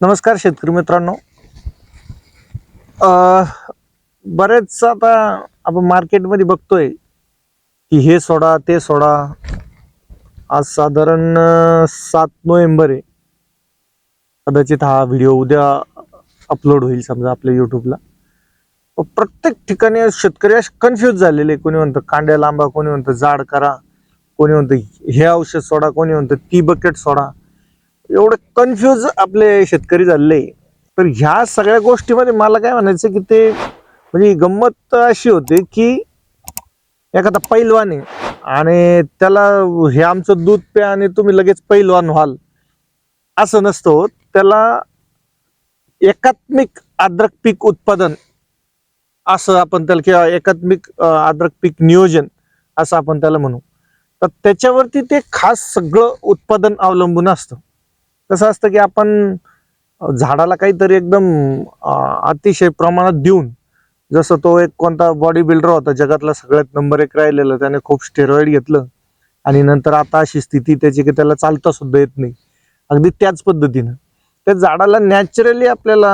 नमस्कार शेतकरी मित्रांनो. अ, बरेच आता आपण मार्केटमध्ये बघतोय की हे सोडा ते सोडा. आज साधारण सात नोव्हेंबर आहे. कदाचित हा व्हिडिओ उद्या अपलोड होईल समजा आपल्या युट्यूबला प्रत्येक ठिकाणी शेतकरी असे कन्फ्यूज झालेले कोणी म्हणतं कांड्या लांबा कोणी म्हणतं जाड करा कोणी म्हणतं हे औषध सोडा कोणी म्हणतं ती बकेट सोडा. एवढं कन्फ्यूज आपले शेतकरी झाले तर ह्या सगळ्या गोष्टीमध्ये मला काय म्हणायचं की ते म्हणजे गंमत अशी होते की एखादा पैलवान आहे आणि त्याला हे आमचं दूध प्या आणि तुम्ही लगेच पैलवान व्हाल. असं नसतो त्याला एकात्मिक आद्रक पीक उत्पादन असं आपण त्याला किंवा एकात्मिक आद्रक पीक नियोजन असं आपण त्याला म्हणू. तर त्याच्यावरती ते खास सगळं उत्पादन अवलंबून असतं. कसं असतं की आपण झाडाला काहीतरी एकदम अतिशय प्रमाणात देऊन जसं तो एक कोणता बॉडी बिल्डर होता जगातला सगळ्यात नंबर एक राहिलेला त्याने खूप स्टेरॉइड घेतलं. आणि नंतर आता अशी स्थिती त्याची की त्याला चालता सुद्धा येत नाही. अगदी त्याच पद्धतीनं. त्या झाडाला नॅचरली आपल्याला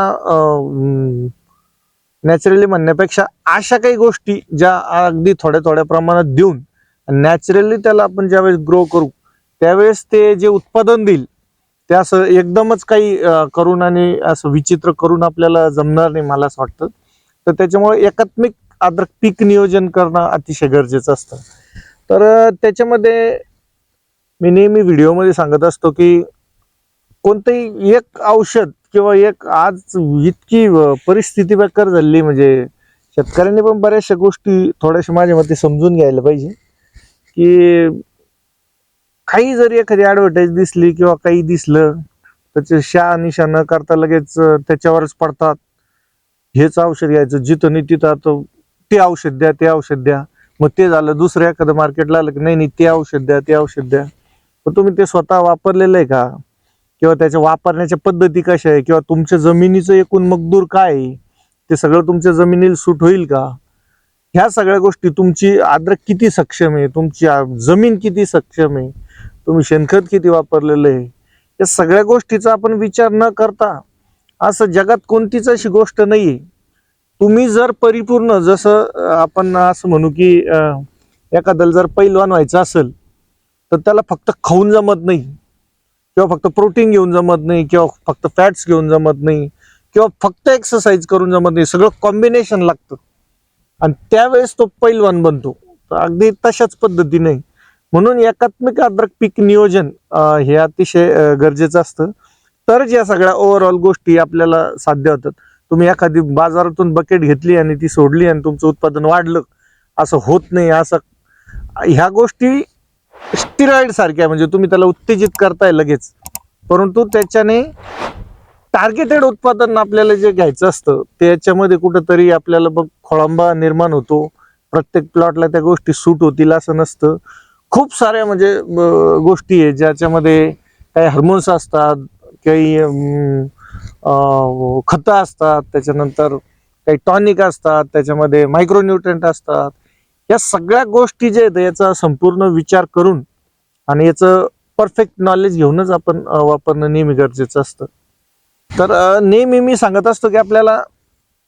नॅचरली म्हणण्यापेक्षा अशा काही गोष्टी ज्या अगदी थोड्या थोड्या प्रमाणात देऊन नॅचरली त्याला आपण ज्यावेळेस ग्रो करू त्यावेळेस ते जे उत्पादन देईल ते असं एकदमच काही करून आणि असं विचित्र करून आपल्याला जमणार नाही मला असं वाटतं. तर त्याच्यामुळे एकात्मिक आद्रक पीक नियोजन करणं अतिशय गरजेचं असतं. तर त्याच्यामध्ये मी नेहमी व्हिडिओमध्ये सांगत असतो की कोणतंही एक औषध किंवा एक आज इतकी परिस्थिती बेकार झाली म्हणजे शेतकऱ्यांनी पण बऱ्याचशा गोष्टी थोड्याशा माझ्या मते समजून घ्यायला पाहिजे. की काही जरी एखादी ॲडव्हर्टाईज दिसली किंवा काही दिसलं त्याचे शा निशा न करता लगेच त्याच्यावरच पडतात. हेच औषध घ्यायचं. जिथं नाही तिथं आता ते औषध द्या ते औषध द्या. मग ते झालं दुसरं एखादं मार्केटला आलं की नाही नाही ते औषध द्या ते औषध द्या. मग तुम्ही ते स्वतः वापरलेलं आहे का? किंवा त्याच्या वापरण्याच्या पद्धती कशा आहे? किंवा तुमच्या जमिनीचं एकूण मगदूर काय आहे? ते सगळं तुमच्या जमिनीला सूट होईल का? ह्या सगळ्या गोष्टी तुमची आद्रक किती सक्षम आहे? तुमची जमीन किती सक्षम आहे? तुम्ही शेणखत किती वापरलेलं आहे? या सगळ्या गोष्टीचा आपण विचार न करता असं जगात कोणतीच अशी गोष्ट नाही आहे तुम्ही जर परिपूर्ण जसं आपण असं म्हणू की एखाद्याला जर पैलवान व्हायचं असेल तर त्याला फक्त खाऊन जमत नाही. किंवा फक्त प्रोटीन घेऊन जमत नाही किंवा फक्त फॅट्स घेऊन जमत नाही किंवा फक्त एक्सरसाइज करून जमत नाही सगळं कॉम्बिनेशन लागतं. आणि त्यावेळेस तो पैलवान बनतो. तर अगदी तशाच पद्धतीने म्हणून एकात्मिक अद्रक पीक नियोजन हे अतिशय गरजेचं असतं. तरच या सगळ्या ओव्हरऑल गोष्टी आपल्याला साध्य होतात. तुम्ही एखादी बाजारातून बकेट घेतली आणि ती सोडली आणि तुमचं उत्पादन वाढलं असं होत नाही असं ह्या गोष्टी स्टिरॉइड सारख्या म्हणजे तुम्ही त्याला उत्तेजित करताय लगेच. परंतु त्याच्याने टार्गेटेड उत्पादन आपल्याला जे घ्यायचं असतं त्याच्यामध्ये कुठंतरी आपल्याला बघ खोळंबा निर्माण होतो. प्रत्येक प्लॉटला त्या गोष्टी सूट होतील असं नसतं. खूप साऱ्या म्हणजे गोष्टी आहे ज्याच्यामध्ये काही हार्मोन्स असतात काही खतं असतात त्याच्यानंतर काही टॉनिक असतात त्याच्यामध्ये मायक्रोन्युट्रंट असतात. या सगळ्या गोष्टी जे आहेत याचा संपूर्ण विचार करून आणि याचं परफेक्ट नॉलेज घेऊनच आपण वापरणं नेहमी गरजेचं असतं. तर नेहमी मी सांगत असतो की आपल्याला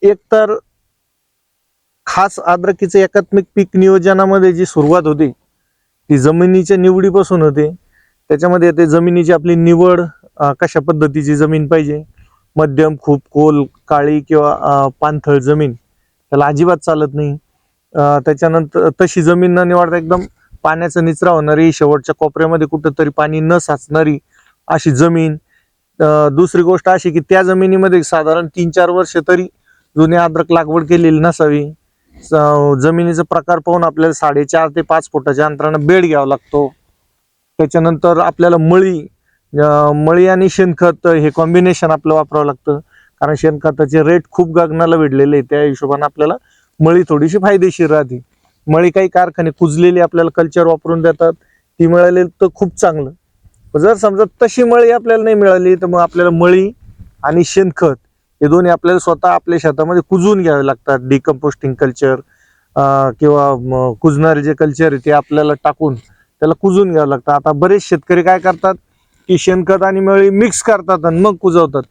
एकतर खास आद्रकीचं एकात्मिक पीक नियोजनामध्ये जी सुरुवात होती ती जमिनीच्या निवडीपासून होते. त्याच्यामध्ये येते जमिनीची आपली निवड कशा पद्धतीची जमीन पाहिजे? मध्यम खूप खोल काळी किंवा पाणथळ जमीन. त्याला अजिबात चालत नाही. त्याच्यानंतर तशी जमीन न निवडता एकदम पाण्याचा निचरा होणारी शेवटच्या कोपऱ्यामध्ये कुठंतरी पाणी न साचणारी अशी जमीन. दुसरी गोष्ट अशी की त्या जमिनीमध्ये साधारण तीन चार वर्ष तरी जुने अद्रक लागवड केलेली नसावी. जमिनीचा प्रकार पाहून आपल्याला साडेचार ते पाच फुटाच्या अंतरानं बेड घ्यावा लागतो. त्याच्यानंतर आपल्याला मळी मळी आणि शेणखत हे कॉम्बिनेशन आपलं वापरावं लागतं. कारण शेणखताचे रेट खूप गगनाला भिडलेले त्या हिशोबाने आपल्याला मळी थोडीशी फायदेशीर राहते. मळी काही कारखाने कुजलेली आपल्याला कल्चर वापरून देतात. ती मिळाली तर खूप चांगलं. जर समजा तशी मळी आपल्याला नाही मिळाली तर मग आपल्याला मळी आणि शेणखत हे दोन्ही आपल्याला स्वतः आपल्या शेतामध्ये कुजवून घ्यावे लागतात. डिकम्पोस्टिंग कल्चर किंवा कुजणारे जे कल्चर आहे ते आपल्याला टाकून त्याला कुजून घ्यावं लागतं आता बरेच शेतकरी काय करतात की शेणखत आणि मळी मिक्स करतात आणि मग कुजवतात.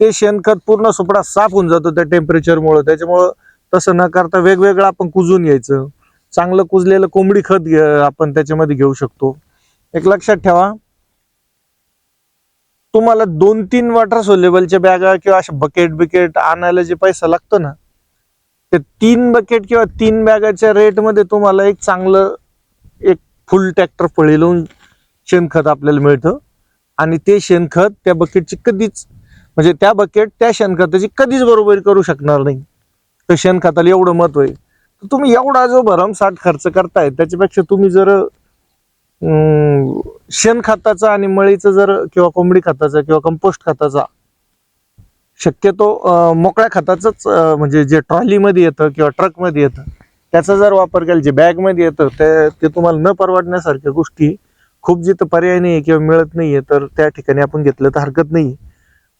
ते शेणखत पूर्ण सुपडा साफ होऊन जातो त्या टेम्परेचरमुळं त्याच्यामुळं तसं न करता वेगवेगळं आपण कुजून घ्यायचं. चांगलं कुजलेलं कोंबडी खत आपण त्याच्यामध्ये घेऊ शकतो. एक लक्षात ठेवा तुम्हाला दोन तीन वॉटर सोलेबलच्या बॅगा किंवा अशा बकेट बिकेट आणायला जे पैसा लागतो ना ते तीन बकेट किंवा तीन बॅगाच्या रेटमध्ये तुम्हाला एक चांगलं एक फुल ट्रॅक्टर फळी लावून शेणखत आपल्याला मिळतं. आणि ते शेणखत त्या बकेटची कधीच म्हणजे त्या बकेट त्या शेणखताची कधीच बरोबरी करू शकणार नाही. तर शेणखताला एवढं महत्त्व आहे. तर तुम्ही एवढा जो भरमसाठ खर्च करताय त्याच्यापेक्षा तुम्ही जर शेण शेणखताचा आणि मळीचं जर किंवा कोंबडी खताचा किंवा कंपोस्ट खताचा शक्यतो मोकळ्या खताचंच म्हणजे जे ट्रॉलीमध्ये येतं किंवा ट्रकमध्ये येतं त्याचा जर वापर केला जे बॅगमध्ये येतं ते ते तुम्हाला न परवडण्यासारख्या गोष्टी खूप जिथं पर्याय नाही किंवा मिळत नाहीये तर त्या ठिकाणी आपण घेतलं तर हरकत नाही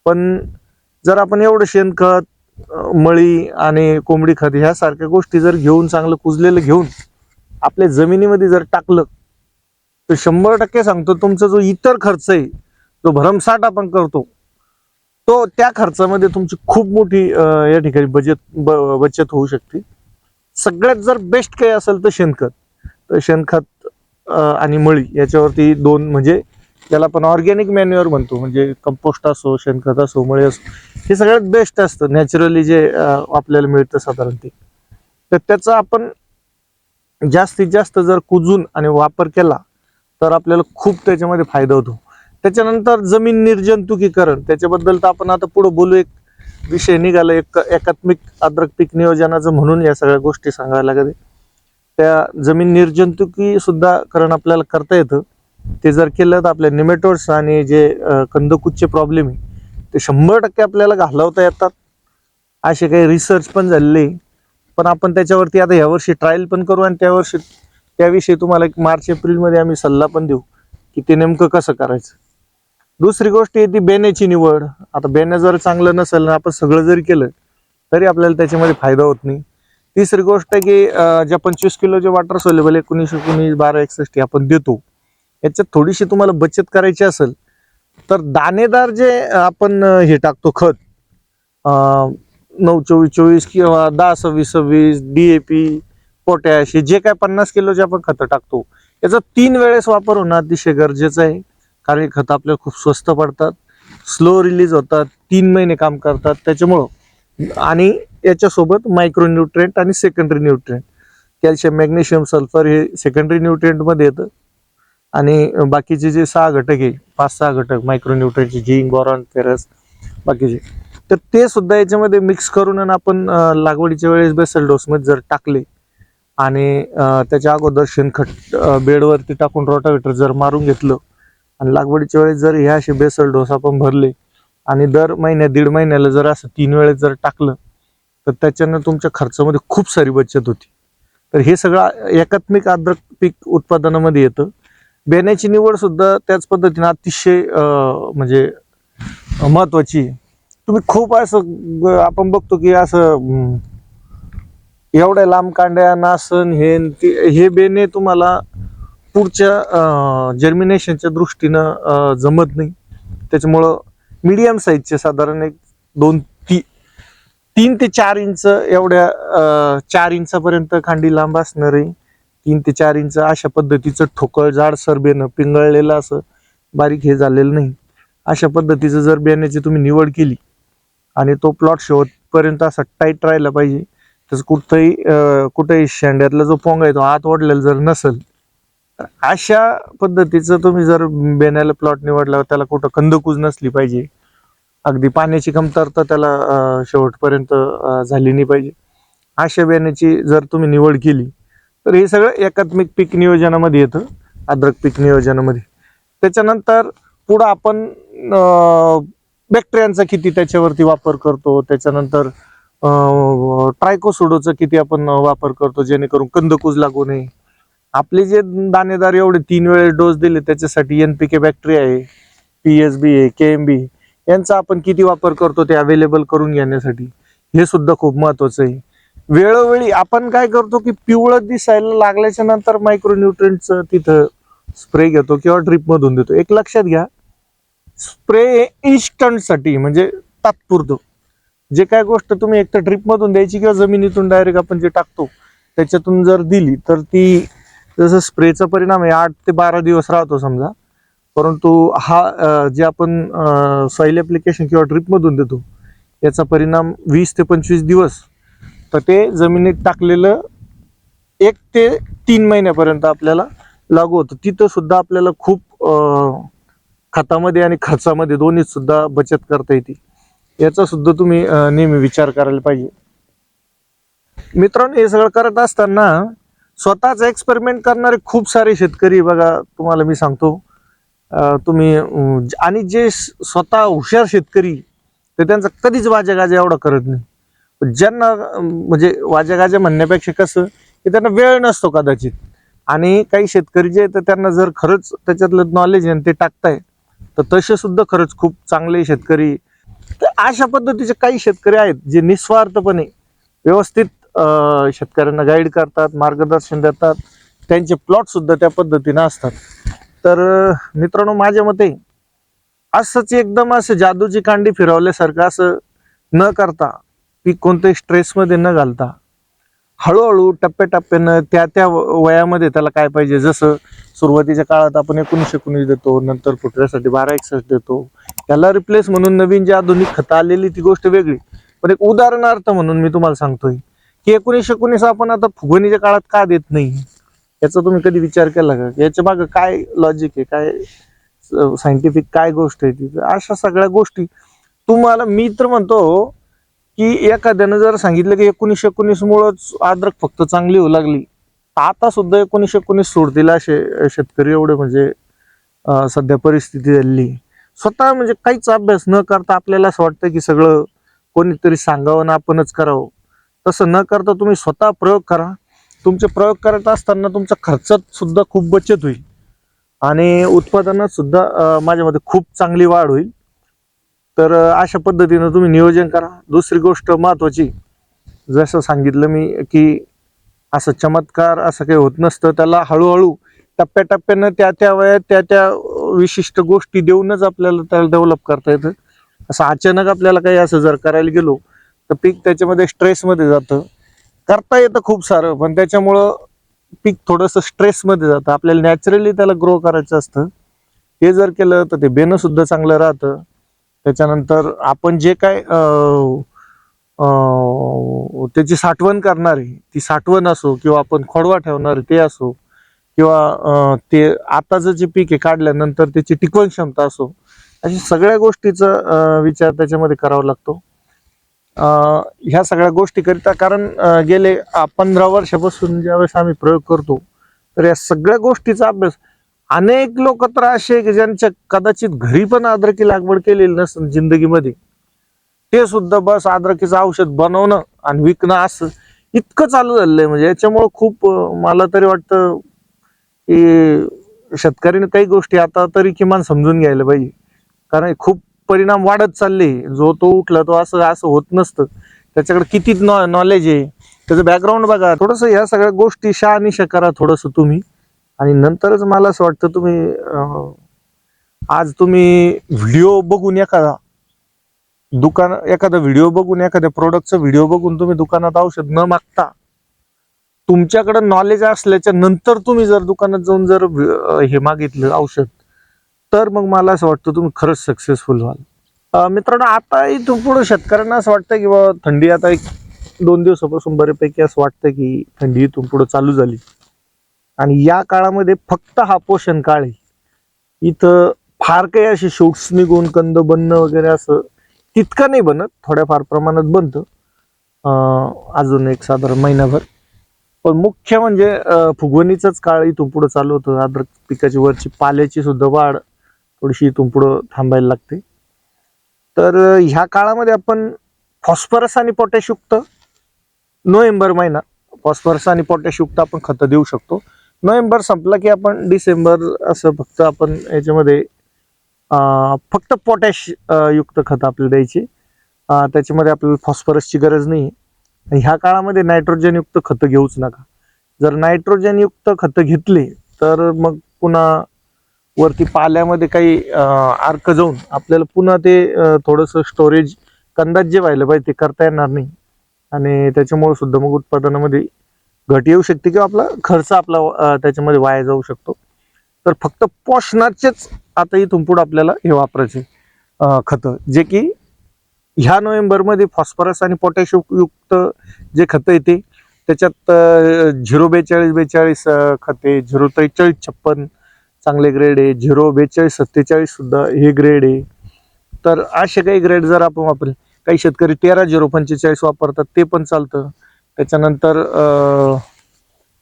पण जर आपण एवढं शेणखत मळी आणि कोंबडी खत ह्यासारख्या गोष्टी जर घेऊन चांगलं कुजलेलं घेऊन आपल्या जमिनीमध्ये जर टाकलं तर शंभर टक्के सांगतो तुमचा जो इतर खर्च आहे जो भरमसाठ आपण करतो तो त्या खर्चामध्ये तुमची खूप मोठी या ठिकाणी बचत बचत होऊ शकते. सगळ्यात जर बेस्ट काही असेल तर शेणखत. तर शेणखत आणि मळी याच्यावरती दोन म्हणजे त्याला आपण ऑर्गॅनिक मॅन्युअर म्हणतो म्हणजे कंपोस्ट असो शेणखत असो मळी असो हे सगळ्यात बेस्ट असतं. नॅचरली जे आपल्याला मिळतं साधारण ते. तर त्याचा आपण जास्तीत जास्त जर कुजून आणि वापर केला तर आपल्याला खूप त्याच्यामध्ये फायदा होतो. त्याच्यानंतर जमीन निर्जंतुकीकरण. त्याच्याबद्दल तर आपण आता पुढे बोलू. एक विषय निघाला. एक एकात्मिक अद्रक पीक नियोजनाचं म्हणून या सगळ्या गोष्टी सांगायला लागते त्या जमीन निर्जंतुकी सुद्धा करण आपल्याला करता येतं. ते जर केलं तर आपल्या निमेटोड्स आणि जे अं, प्रॉब्लेम आहे ते शंभर टक्के आपल्याला घालवता येतात. असे काही रिसर्च पण झालेले आहे. पण आपण त्याच्यावरती आता यावर्षी ट्रायल पण करू आणि त्यावर्षी त्याविषयी तुम्हाला एक मार्च एप्रिलमध्ये आम्ही सल्ला पण देऊ की ते नेमकं कसं करायचं. दुसरी गोष्ट आहे ती बेण्याची निवड. आता बेण्या जर चांगलं नसेल ना आपण सगळं जरी केलं तरी आपल्याला त्याच्यामध्ये फायदा होत नाही. तिसरी गोष्ट आहे की ज्या पंचवीस किलोचे वॉटर सोलेबल एकोणीस एकोणीस बारा एकसष्ट आपण देतो. याच्यात थोडीशी तुम्हाला बचत करायची असेल तर दाणेदार जे आपण हे टाकतो खत नऊ चोवीस चोवीस किंवा दहा सव्वीस सव्वीस डी ए पी पोटॅश हे जे काय पन्नास किलोचे आपण खतं टाकतो याचा तीन वेळेस वापर होणं अतिशय गरजेचं आहे. कारण खतं आपल्याला खूप स्वस्त पडतात स्लो रिलीज होतात तीन महिने काम करतात. त्याच्यामुळं आणि याच्यासोबत मायक्रो न्यूट्रेंट आणि secondary nutrient calcium magnesium sulphur हे सेकंडरी न्यूट्रेंटमध्ये येतं. आणि बाकीचे जे सहा घटक आहे पाच सहा घटक मायक्रो न्यूट्रेंटचे झिंक बॉरॉन फेरस बाकीचे. तर ते सुद्धा याच्यामध्ये मिक्स करून आणि आपण लागवडीच्या वेळेस बेसल डोसमध्ये जर टाकले आणि त्याच्या अगोदर शेणखत बेडवरती टाकून रोटावेटर जर मारून घेतलं आणि लागवडीच्या वेळेस जर ह्या असे बेसल डोस आपण भरले आणि दर महिन्या दीड महिन्याला जर असं तीन वेळेस जर टाकलं तर त्याच्यानं तुमच्या खर्चामध्ये खूप सारी बचत होती. तर हे सगळं एकात्मिक आद्रक पीक उत्पादनामध्ये येतं. बेण्याची निवडसुद्धा त्याच पद्धतीनं अतिशय म्हणजे महत्त्वाची तुम्ही खूप असं आपण बघतो की असं एवढ्या लांब कांड्या नासन हे ते हे बेने तुम्हाला पुढच्या जर्मिनेशनच्या दृष्टीनं अं, जमत नाही. त्याच्यामुळं मीडियम साईजचे साधारण एक दोन ती तीन ते चार इंच एवढ्या अं, चार इंचापर्यंत खांडी लांब असणार आहे. तीन ते चार इंच अशा पद्धतीचं ठोकळ जाडसर बेनं पिंगळलेलं असं बारीक हे झालेलं नाही. अशा पद्धतीचं जर बेण्याची तुम्ही निवड केली आणि तो प्लॉट शेवटपर्यंत असा टाईट राहिला पाहिजे तसं कुठंही कुठंही कुठेही शेंड्यातला जो पोंग आहे तो आत ओढलेला जर नसेल तर अशा पद्धतीचं तुम्ही जर बेण्याला प्लॉट निवडला त्याला कुठं कंदकूज नसली पाहिजे. अगदी पाण्याची कमतरता त्याला शेवटपर्यंत झाली नाही पाहिजे. अशा बेण्याची जर तुम्ही निवड केली तर हे सगळं एकात्मिक पीक नियोजनामध्ये येतं अद्रक पीक नियोजनामध्ये. त्याच्यानंतर पुढं आपण बॅक्टेरियांचा किती त्याच्यावरती वापर करतो त्याच्यानंतर ट्रायकोसोडोचा किती आपण वापर करतो जेणेकरून कंदकूज लागू नये. आपले जे दाणेदार एवढे तीन वेळेस डोस दिले त्याच्यासाठी एन पी के बॅक्टेरिया आहे पी एस बी आहे के एम बी यांचा आपण किती वापर करतो ते अवेलेबल करून घेण्यासाठी? हे सुद्धा खूप महत्वाचं आहे. वेळोवेळी आपण काय करतो की पिवळं दिसायला लागल्याच्या नंतर मायक्रोन्युट्रिएंटचं तिथं स्प्रे घेतो किंवा ड्रिपमधून देतो. एक लक्षात घ्या स्प्रे इन्स्टंटसाठी म्हणजे तात्पुरतं. जे काय गोष्ट तुम्ही एक तर ड्रीपमधून द्यायची किंवा जमिनीतून डायरेक्ट आपण जे टाकतो त्याच्यातून जर दिली तर ती जसं स्प्रेचा परिणाम आहे आठ ते बारा दिवस राहतो समजा. परंतु हा जे आपण सॉईल ॲप्लिकेशन किंवा ड्रीपमधून देतो याचा परिणाम वीस ते पंचवीस दिवस तर ते जमिनीत टाकलेलं एक ते तीन महिन्यापर्यंत आपल्याला लागू होतं. तिथं सुद्धा आपल्याला खूप खतामध्ये आणि खर्चामध्ये दोन्हीसुद्धा बचत करता येते. याचा सुद्धा तुम्ही नेहमी विचार करायला पाहिजे. मित्रांनो हे सगळं करत असताना स्वतःच एक्सपेरिमेंट करणारे खूप सारे शेतकरी बघा तुम्हाला मी सांगतो. तुम्ही आणि जे स्वतः हुशार शेतकरी ते त्यांचा कधीच वाजा गाजा एवढा करत नाही. ज्यांना म्हणजे वाजा गाजा म्हणण्यापेक्षा कसं की त्यांना वेळ नसतो कदाचित. आणि काही शेतकरी जे आहेत तर त्यांना जर खरंच त्याच्यातलं नॉलेज आहे आणि ते टाकताय तर तसे सुद्धा खरंच खूप चांगले शेतकरी तर अशा पद्धतीचे काही शेतकरी आहेत जे निस्वार्थपणे व्यवस्थित शेतकऱ्यांना गाईड करतात मार्गदर्शन देतात. त्यांचे प्लॉट सुद्धा त्या पद्धतीनं असतात. तर मित्रांनो माझ्या मते असंच एकदम असं जादूची कांडी फिरवल्यासारखं असं न करता पीक कोणत्याही स्ट्रेसमध्ये न घालता हळूहळू टप्प्याटप्प्यानं त्या त्या व- वयामध्ये त्याला काय पाहिजे जसं सुरुवातीच्या काळात आपण एकोणीसशे एकोणीस देतो नंतर फुटव्यासाठी बारा एकसष्ट देतो त्याला रिप्लेस म्हणून नवीन जी आधुनिक खतं आलेली ती गोष्ट वेगळी. पण एक उदाहरणार्थ म्हणून मी तुम्हाला सांगतोय की एकोणीसशे एकोणीस आपण आता फुगवणीच्या काळात का देत नाही? याचा तुम्ही कधी विचार केला का? याच्या मागं काय लॉजिक आहे? काय सायंटिफिक काय गोष्ट आहे ती? अशा सगळ्या गोष्टी तुम्हाला मी तर म्हणतो की एखाद्यानं जर सांगितलं की एकोणीसशे एकोणीस मुळच अद्रक फक्त चांगली होऊ लागली आता सुद्धा एकोणीसशे एकोणीस सोडतील असे शेतकरी एवढे म्हणजे सध्या परिस्थिती झालेली. स्वतः म्हणजे काहीच अभ्यास न करता आपल्याला असं वाटतं की सगळं कोणीतरी सांगावं आणि आपणच करावं. तसं न करता तुम्ही स्वतः प्रयोग करा. तुमचे प्रयोग करत असताना तुमचा खर्चात सुद्धा खूप बचत होईल. आणि उत्पादनात सुद्धा माझ्यामध्ये माझ्या मते खूप चांगली वाढ होईल. तर अशा पद्धतीनं तुम्ही नियोजन करा. दुसरी गोष्ट महत्त्वाची जसं सांगितलं मी की असं चमत्कार असं काही होत नसतं. त्याला हळूहळू टप्प्याटप्प्यानं त्या त्या वयात त्या त्या विशिष्ट गोष्टी देऊनच आपल्याला त्याला डेव्हलप करता येतं. असं अचानक आपल्याला काही असं जर करायला गेलो तर पीक त्याच्यामध्ये स्ट्रेसमध्ये जातं. करता येतं खूप सारं पण त्याच्यामुळं पीक थोडंसं स्ट्रेसमध्ये जातं. आपल्याला नॅचरली त्याला ग्रो करायचं असतं. हे जर केलं तर ते बेनं सुद्धा चांगलं राहतं. त्याच्यानंतर आपण जे काय त्याची साठवण करणारी ती साठवण असो किंवा आपण खोडवा ठेवणारी ते असो किंवा ते आताचं जे पीक आहे काढल्यानंतर त्याची टिकवण क्षमता असो अशा सगळ्या गोष्टीचा विचार त्याच्यामध्ये करावा लागतो. ह्या सगळ्या गोष्टीकरिता कारण गेले पंधरा वर्षापासून ज्यावेळेस आम्ही प्रयोग करतो तर या सगळ्या गोष्टीचा अभ्यास अनेक लोक तर असे की ज्यांच्या कदाचित घरी पण अद्रकी लागवड केलेली नसेल जिंदगीमध्ये ते सुद्धा बस अद्रकीचं औषध बनवणं आणि विकणं असं इतकं चालू झालेलं आहे. म्हणजे याच्यामुळं खूप मला तरी वाटतं की शेतकऱ्यांनी काही गोष्टी आता तरी किमान समजून घ्यायला पाहिजे. कारण खूप परिणाम वाढत चालले जो तो उठला तो असं असं होत नसतं. त्याच्याकडे किती नॉलेज आहे. त्याचं बॅकग्राऊंड बघा. थोडंसं ह्या सगळ्या गोष्टी शहानिशा करा थोडंसं तुम्ही. आणि नंतरच मला असं वाटतं तुम्ही आज तुम्ही व्हिडिओ बघून एखादा दुकान एखादा व्हिडिओ बघून एखाद्या प्रोडक्टचा व्हिडिओ बघून तुम्ही दुकानात औषध न मागता तुमच्याकडे नॉलेज असल्याच्या नंतर तुम्ही जर दुकानात जाऊन जर वि- हे मागितलं औषध तर मग मला असं वाटतं तुम्ही खरंच सक्सेसफुल व्हाल. मित्रांनो आता इथून पुढे शेतकऱ्यांना असं वाटतं की बाबा थंडी आता एक दोन दिवसापासून बऱ्यापैकी असं वाटतं की थंडी इथून पुढे चालू झाली. आणि या काळामध्ये फक्त हा पोषण काळ आहे. इथं फार काही असे शूट्स निघून कंद बनणं वगैरे असं तितकं नाही बनत थोड्याफार प्रमाणात बनतं. अजून एक साधारण महिनाभर. पण मुख्य म्हणजे फुगवणीचाच काळ इथून पुढं चालू होतं. अद्रक पिकाची वरची पाल्याची सुद्धा वाढ थोडीशी इथून पुढं थांबायला लागते. तर ह्या काळामध्ये आपण फॉस्फरस आणि पोटॅशयुक्त नोव्हेंबर महिना फॉस्फरस आणि पोटॅशयुक्त आपण खतं देऊ शकतो. नोव्हेंबर संपला की आपण डिसेंबर असं फक्त आपण याच्यामध्ये फक्त पोटॅश युक्त खतं आपल्याला द्यायची. त्याच्यामध्ये आपल्याला फॉस्फरसची गरज नाही. ह्या काळामध्ये नायट्रोजन युक्त खतं घेऊच नका. जर नायट्रोजन युक्त खतं घेतली तर मग पुन्हा वरती पाल्यामध्ये काही अर्क जाऊन आपल्याला पुन्हा ते थोडंसं स्टोरेज कंदात जे व्हायला पाहिजे ते करता येणार नाही. आणि त्याच्यामुळे सुद्धा मग उत्पादनामध्ये घट येऊ शकते किंवा आपला खर्च आपला त्याच्यामध्ये वाया जाऊ शकतो. तर फक्त पोषणाचेच आता इथून पुढे आपल्याला हे वापरायचे खतं. जे की ह्या नोव्हेंबरमध्ये फॉस्फरस आणि पोटॅशियम युक्त जे खतं येते त्याच्यात झिरो बेचाळीस बेचाळीस खते झिरो त्रेचाळीस छप्पन चांगले ग्रेड आहे झिरो बेचाळीस सत्तेचाळीस सुद्धा हे ग्रेड आहे. तर असे काही ग्रेड जर आपण वापरले काही शेतकरी तेरा झिरो पंचेचाळीस वापरतात ते पण चालतं. त्याच्यानंतर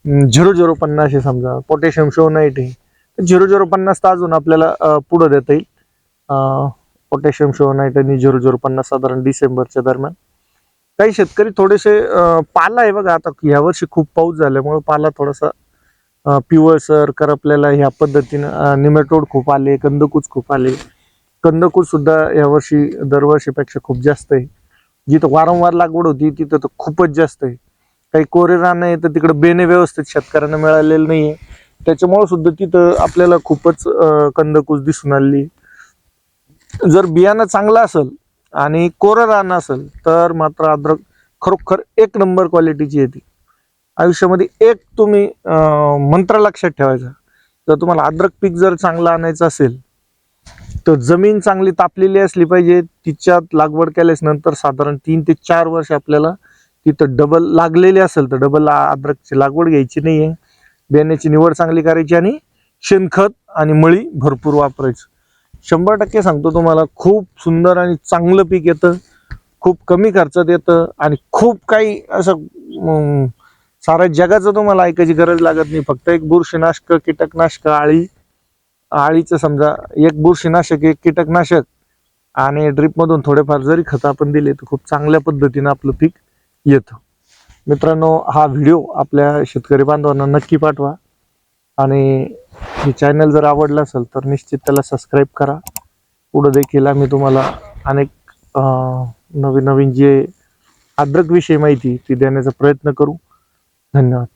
झिरो झिरो पन्नास आहे समजा पोटॅशियम शो नाईट आहे झिरो झिरो पन्नास तर अजून आपल्याला पुढं देता येईल. पोटॅशियम शो नाईट आणि झिरो झिरो पन्नास साधारण डिसेंबरच्या दरम्यान. काही शेतकरी थोडेसे पाला आहे बघा आता यावर्षी खूप पाऊस झाल्यामुळे पाला थोडासा पिवळसर करपल्याला ह्या पद्धतीनं निमेटोड खूप आले कंदकूच खूप आले. कंदकूच सुद्धा यावर्षी दरवर्षीपेक्षा खूप जास्त आहे. जिथं वारंवार लागवड होती तिथं तर खूपच जास्त आहे. काही कोरे रान आहे तर तिकडे बेने व्यवस्थित शेतकऱ्यांना मिळालेलं नाहीये. त्याच्यामुळं सुद्धा तिथं आपल्याला खूपच कंदकूस दिसून आली. जर बियाणं चांगलं असेल आणि कोरं रान असेल तर मात्र अद्रक खरोखर एक नंबर क्वालिटीची येते आयुष्यामध्ये एक तुम्ही मंत्र लक्षात ठेवायचा. जर तुम्हाला अद्रक पीक जर चांगलं आणायचं असेल तर जमीन चांगली तापलेली असली पाहिजे. तिच्यात लागवड केल्यास नंतर साधारण तीन ते चार वर्ष आपल्याला तिथं डबल लागलेली असेल तर डबल अद्रकची लागवड घ्यायची नाही आहे बियाण्याची निवड चांगली करायची आणि शेणखत आणि मळी भरपूर वापरायचं. शंभर टक्के सांगतो तुम्हाला खूप सुंदर आणि चांगलं पीक येतं खूप कमी खर्चात येतं आणि खूप काही असं साऱ्या जगाचं तुम्हाला ऐकायची गरज लागत नाही. फक्त एक बुरशीनाशक कीटकनाशक आळी आळीचं समजा एक बुरशीनाशक एक कीटकनाशक आणि ड्रीपमधून थोडेफार जरी खतं आपण दिले तर खूप चांगल्या पद्धतीनं आपलं पीक येतं. मित्रांनो हा व्हिडिओ आपल्या शेतकरी बांधवांना नक्की पाठवा आणि हे चॅनल जर आवडलं असेल तर निश्चित त्याला सबस्क्राईब करा. पुढं देखील आम्ही तुम्हाला अनेक नवीन नवीन जे अद्रकविषयी माहिती ती देण्याचा प्रयत्न करू. धन्यवाद.